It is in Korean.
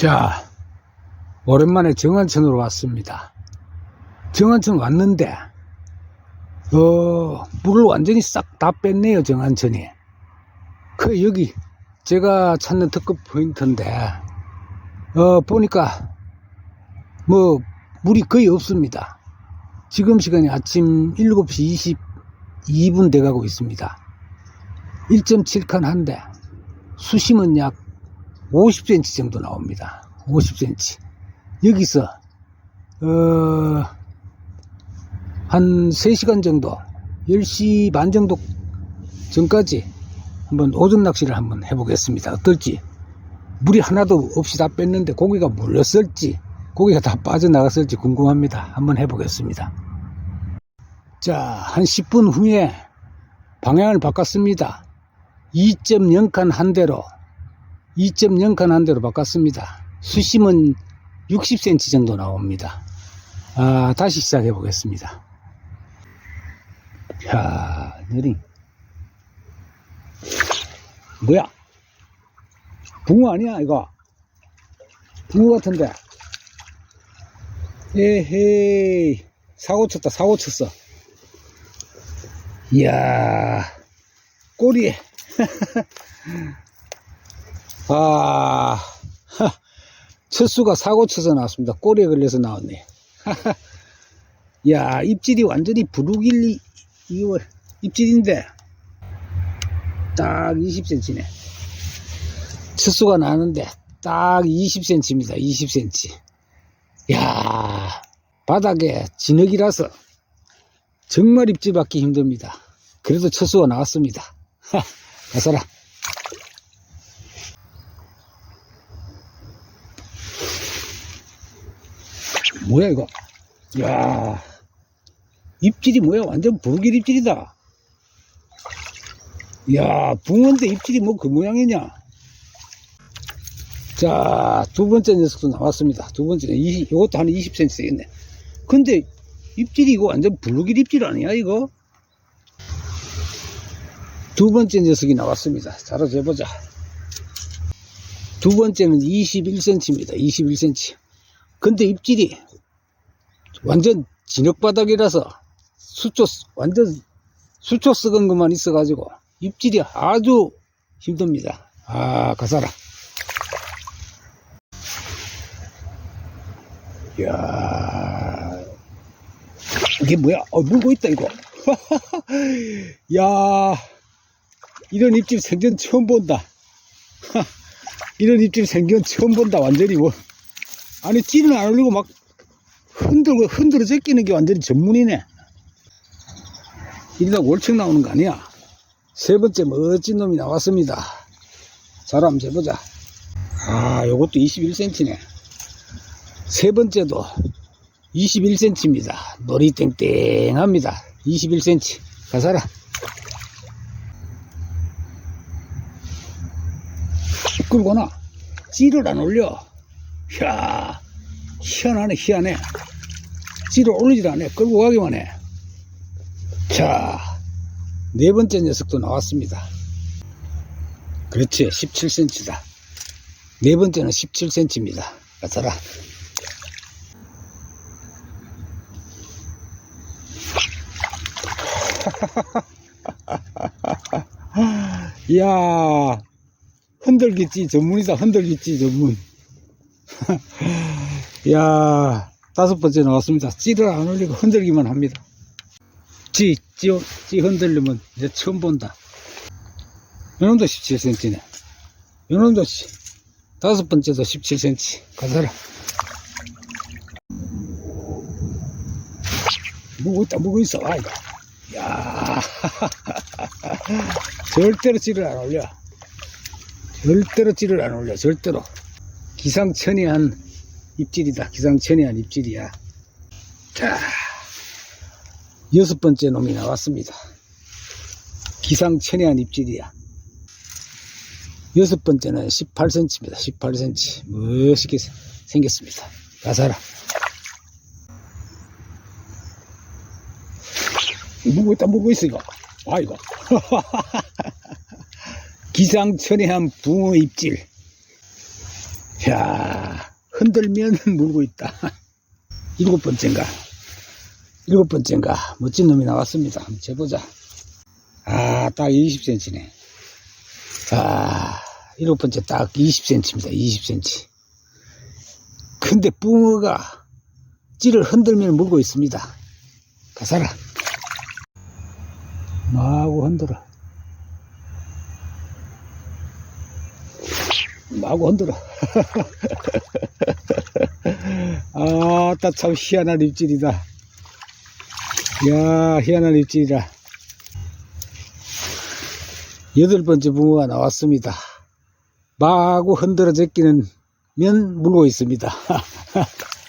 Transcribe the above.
자, 오랜만에 정안천으로 왔습니다. 정안천 왔는데, 어, 물을 완전히 싹 다 뺐네요, 정안천이. 그, 여기, 제가 찾는 특급 포인트인데, 어, 보니까, 뭐, 물이 거의 없습니다. 지금 시간이 아침 7시 22분 돼가고 있습니다. 1.7칸 한데, 수심은 약 50cm 정도 나옵니다. 50cm. 여기서, 어, 한 3시간 정도, 10시 반 정도 전까지 한번 오전 낚시를 한번 해보겠습니다. 어떨지. 물이 하나도 없이 다 뺐는데 고기가 물렸을지, 고기가 다 빠져나갔을지 궁금합니다. 한번 해보겠습니다. 자, 한 10분 후에 방향을 바꿨습니다. 2.0칸 한 대로 2.0칸 한 대로 바꿨습니다. 수심은 60cm 정도 나옵니다. 아, 다시 시작해 보겠습니다. 야, 느리. 뭐야? 붕어 아니야, 이거? 붕어 같은데. 에헤이. 사고 쳤다, 사고 쳤어. 이야, 꼬리에. 아, 하, 첫수가 사고 쳐서 나왔습니다. 꼬리에 걸려서 나왔네. 야, 입질이 완전히 부르길리, 이거, 입질인데, 딱 20cm네. 첫수가 나는데, 딱 20cm입니다. 20cm. 야, 바닥에 진흙이라서, 정말 입질 받기 힘듭니다. 그래도 첫수가 나왔습니다. 하, 가서라. 뭐야 이거? 야 입질이 뭐야? 완전 부르길 입질이다. 야 붕어인데 입질이 뭐 그 모양이냐? 자, 두 번째 녀석도 나왔습니다. 두 번째는 이, 이것도 한 20cm 되겠네. 근데 입질이 이거 완전 블루길 입질 아니야, 이거? 두 번째 녀석이 나왔습니다. 자로 재보자. 두 번째는 21cm입니다. 21cm. 근데 입질이 완전 진흙바닥이라서 수초, 완전 수초 썩은 것만 있어 가지고 입질이 아주 힘듭니다. 아, 가사라. 이야, 이게 뭐야? 어, 물고 있다, 이거. 야, 이런 입질 생전 처음 본다. 이런 입질 생전 처음 본다, 완전히 뭐. 아니, 찌는 안 올리고 막 흔들고, 흔들어 제끼는 게 완전히 전문이네. 이러다 월척 나오는 거 아니야? 세 번째 멋진 놈이 나왔습니다. 잘 한번 재보자. 아, 요것도 21cm네. 세 번째도 21cm입니다. 놀이 땡땡합니다. 21cm. 가사라. 끌고 나. 찌를 안 올려. 이야, 희한하네, 희한해. 찌를 올리질 않네. 끌고 가기만 해. 자, 네 번째 녀석도 나왔습니다. 그렇지, 17cm다. 네 번째는 17cm입니다. 가사라. 이야, 흔들기찌 전문이다, 흔들기찌 전문. 이야, 다섯 번째 나왔습니다. 찌를 안 올리고 흔들기만 합니다. 찌, 찌, 찌 흔들리면 이제 처음 본다. 요놈도 17cm네. 요놈도 씨, 다섯 번째도 17cm. 가사라. 무고 있다, 무고 있어. 아이고. 야 절대로 찌를 안 올려. 절대로 찌를 안 올려. 절대로. 기상천외한 입질이다. 기상천외한 입질이야. 자, 여섯 번째 놈이 나왔습니다. 기상천외한 입질이야. 여섯 번째는 18cm입니다. 18cm. 멋있게 생겼습니다. 가사라. 무고 있다, 무고 있어, 이거. 아, 이거. 기상천외한 붕어 입질. 야 흔들면 물고 있다. 일곱 번째인가? 일곱 번째인가? 멋진 놈이 나왔습니다. 한번 재보자. 아, 딱 20cm네. 자, 일곱 번째 딱 20cm입니다. 20cm. 근데 붕어가 찌를 흔들면 물고 있습니다. 가사라. 마구 흔들어. 마구 흔들어. 아, 따 참 희한한 입질이다. 야, 희한한 입질이라. 여덟 번째 붕어가 나왔습니다. 마구 흔들어 제끼는 면 물고 있습니다.